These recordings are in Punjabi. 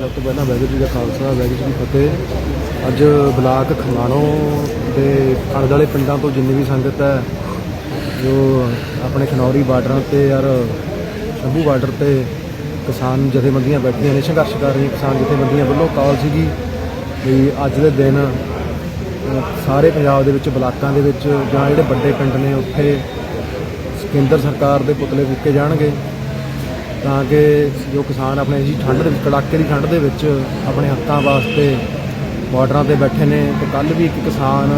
ਸਭ ਤੋਂ ਪਹਿਲਾਂ ਵੈਗੂ ਜੀ ਦਾ ਖਾਲਸਾ ਵੈਗੂ ਜੀ ਕੀ ਫਤਿਹ। ਅੱਜ ਬਲਾਕ ਖਮਾਣੋ ਦੇ ਆਲੇ ਵਾਲੇ ਪਿੰਡਾਂ ਤੋਂ ਜਿੰਨੀ ਵੀ ਸੰਗਤ ਹੈ, ਜੋ ਆਪਣੇ ਖਨੌਰੀ ਬਾਰਡਰਾਂ ਤੇ ਯਾਰ ਸ਼ੰਭੂ ਬਾਰਡਰ ਤੇ ਕਿਸਾਨ ਜਥੇਬੰਦੀਆਂ ਬੈਠੀਆਂ ਨੇ, ਸੰਘਰਸ਼ ਕਰ ਰਹੀਆਂ ਕਿਸਾਨ ਜਥੇਬੰਦੀਆਂ ਵੱਲੋਂ ਕਾਲ ਸੀਗੀ ਵੀ ਅੱਜ ਦੇ ਦਿਨ ਸਾਰੇ ਪੰਜਾਬ ਦੇ ਵਿੱਚ ਬਲਾਕਾਂ ਦੇ ਵਿੱਚ ਜਾਂ ਜਿਹੜੇ ਵੱਡੇ ਪਿੰਡ ਨੇ ਉੱਥੇ ਕੇਂਦਰ ਸਰਕਾਰ ਦੇ ਪੁਤਲੇ ਫੂਕੇ ਜਾਣਗੇ। ਤਾਂ ਕਿ ਜੋ ਕਿਸਾਨ ਆਪਣੇ ਜੀ ਠੰਡ ਦੇ ਵਿੱਚ, ਕੜਾਕੇ ਦੀ ਠੰਡ ਦੇ ਵਿੱਚ ਆਪਣੇ ਹੱਕਾਂ ਵਾਸਤੇ ਬਾਰਡਰਾਂ ਤੇ ਬੈਠੇ ਨੇ ਤੇ ਕੱਲ ਵੀ ਇੱਕ ਕਿਸਾਨ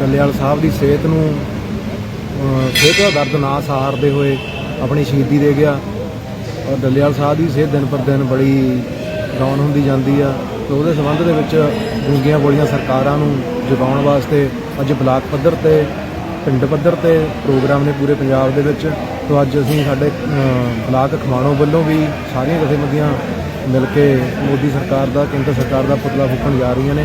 ਡੱਲੇਵਾਲ ਸਾਹਿਬ ਦੀ ਸਿਹਤ ਨੂੰ ਸਿਹਤ ਦਾ ਦਰਦ ਨਾ ਸਹਾਰਦੇ ਹੋਏ ਆਪਣੀ ਸ਼ਹੀਦੀ ਦੇ ਗਿਆ। ਔਰ ਡੱਲੇਵਾਲ ਸਾਹਿਬ ਦੀ ਸਿਹਤ ਦਿਨ ਪਰ ਦਿਨ ਬੜੀ ਡਾਊਨ ਹੁੰਦੀ ਜਾਂਦੀ ਆ ਤੇ ਉਹਦੇ ਸੰਬੰਧ ਦੇ ਵਿੱਚ ਡੂੰਘੀਆਂ ਬੋਲੀਆਂ ਸਰਕਾਰਾਂ ਨੂੰ ਜਗਾਉਣ ਵਾਸਤੇ ਅੱਜ ਬਲਾਕ ਪੱਧਰ ਤੇ, ਪਿੰਡ ਪੱਧਰ ਤੇ ਪ੍ਰੋਗਰਾਮ ਨੇ ਪੂਰੇ ਪੰਜਾਬ ਦੇ ਵਿੱਚ ਤੋਂ ਅੱਜ ਅਸੀਂ ਸਾਡੇ ਬਲਾਕ ਖਮਾਣੋ ਵੱਲੋਂ ਵੀ ਸਾਰੀਆਂ ਜਥੇਬੰਦੀਆਂ ਮਿਲ ਕੇ ਮੋਦੀ ਸਰਕਾਰ ਦਾ, ਕੇਂਦਰ ਸਰਕਾਰ ਦਾ ਪੁਤਲਾ ਫੂਕਣ ਜਾ ਰਹੀਆਂ ਨੇ।